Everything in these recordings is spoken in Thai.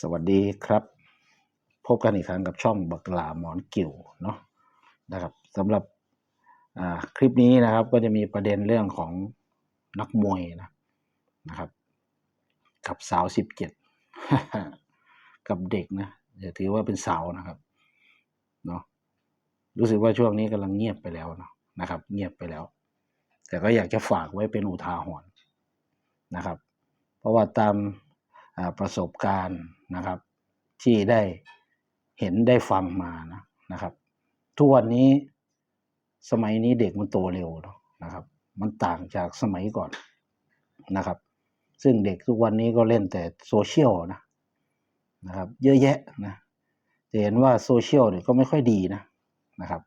สวัสดีครับ พบกันอีกครั้งกับช่องบักหลาหมอนกิ่วเนาะนะครับสำหรับคลิปนี้นะครับก็จะมีประเด็นเรื่องของนักมวยนะนะครับ กับสาวสิบเจ็ดกับเด็กนะอย่าถือว่าเป็นสาวนะครับเนาะรู้สึกว่าช่วงนี้กำลังเงียบไปแล้วเนาะนะครับ เงียบไปแล้ว แต่ก็อยากจะฝากไว้เป็นอุทาหรณ์นะครับ เพราะว่าตาม ประสบการณ์นะครับ ที่ได้เห็นได้ฟังมานะนะครับ ทุกวันนี้สมัยนี้เด็กมันโตเร็วนะครับ มันต่างจากสมัยก่อนนะครับ ซึ่งเด็กทุกวันนี้ก็เล่นแต่โซเชียลนะนะครับ เยอะแยะนะจะเห็นว่าโซเชียลเนี่ยก็ไม่ค่อยดีนะนะครับ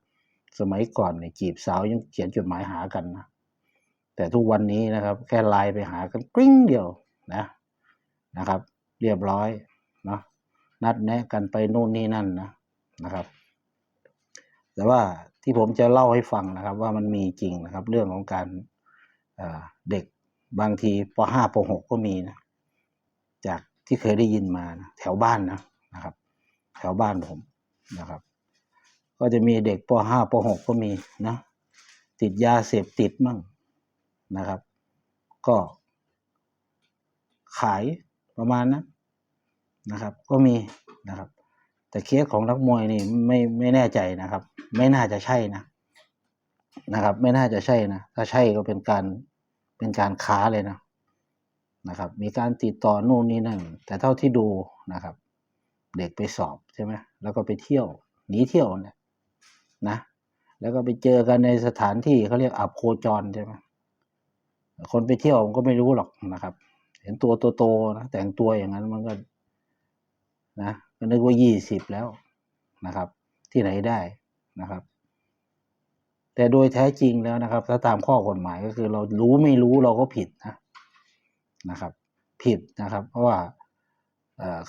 สมัยก่อนเนี่ยจีบสาวยังเขียนจดหมายหากันนะแต่ทุกวันนี้นะครับ แค่ไลน์ไปหากันกริ้งเดียวนะ นะครับ เรียบร้อยเนาะนัดแนะกันไปนู่นนี่นั่นนะนะครับ แต่ว่าที่ผมจะเล่าให้ฟังนะครับ ว่ามันมีจริงนะครับ เรื่องของการเอ่อเด็กบางทีป .5 ป .6 ก็มีนะจากที่เคยได้ยินมานะแถวบ้านนะนะครับ แถวบ้านผมนะครับ ก็จะมีเด็กป .5 ป .6 ก็มีนะติดยาเสพติดมั่งนะครับ ก็ขาย ประมาณนั้นนะครับ ก็มีนะครับ แต่เคสของนักมวยนี่ไม่ไม่แน่ใจนะครับ ไม่น่าจะใช่นะนะครับ ไม่น่าจะใช่นะถ้าใช่ก็เป็นการเป็นการค้าเลยนะนะครับ มีการติดต่อนู่นนี่นั่นแต่เท่าที่ดูนะครับ เด็กไปสอบใช่ไหมแล้วก็ไปเที่ยวหนีเที่ยวเนี่ยนะ แล้วก็ไปเจอกันในสถานที่เขาเรียกอับโคจรใช่ไหมคนไปเที่ยวมันก็ไม่รู้หรอกนะครับ เห็นตัวโตๆนะแต่งตัวอย่างนั้นมันก็นะก็นึกว่ายี่สิบแล้วนะครับ ที่ไหนได้นะครับ แต่โดยแท้จริงแล้วนะครับ ถ้าตามข้อกฎหมายก็คือเรารู้ไม่รู้เราก็ผิดนะนะครับ ผิดนะครับ เพราะว่า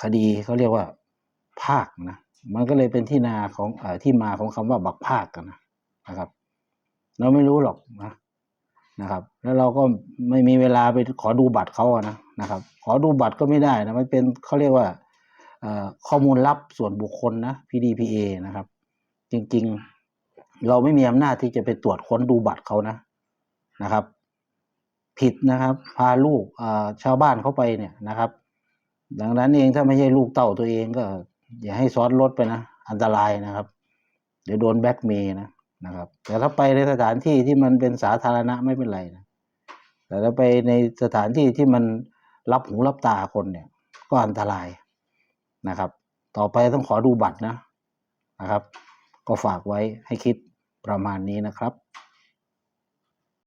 คดีเขาเรียกว่า ภาคนะมันก็เลยเป็นที่นาของอที่มาของคำว่าบักภาคกันนะนะครับ เราไม่รู้หรอกนะ นะครับ แล้วเราก็ไม่มีเวลาไปขอดูบัตรเขาอะนะนะครับ ขอดูบัตรก็ไม่ได้นะมันเป็นเขาเรียกว่าข้อมูลลับส่วนบุคคลนะ PDPA นะครับ จริงๆ เราไม่มีอำนาจที่จะไปตรวจค้นดูบัตรเขานะนะครับ ผิดนะครับ พาลูกชาวบ้านเขาไปเนี่ยนะครับ ดังนั้นเองถ้าไม่ใช่ลูกเต่าตัวเองก็ อย่าให้ซ้อนรถไปนะ อันตรายนะครับ เดี๋ยวโดนแบ็กเมย์นะ นะครับ แต่ถ้าไปในสถานที่ที่มันเป็นสาธารณะไม่เป็นไรนะแต่ถ้าไปในสถานที่ที่มันรับหูรับตาคนเนี่ย ก็อันตรายนะครับ ต่อไปต้องขอดูบัตรนะนะครับ ก็ฝากไว้ให้คิดประมาณนี้นะครับ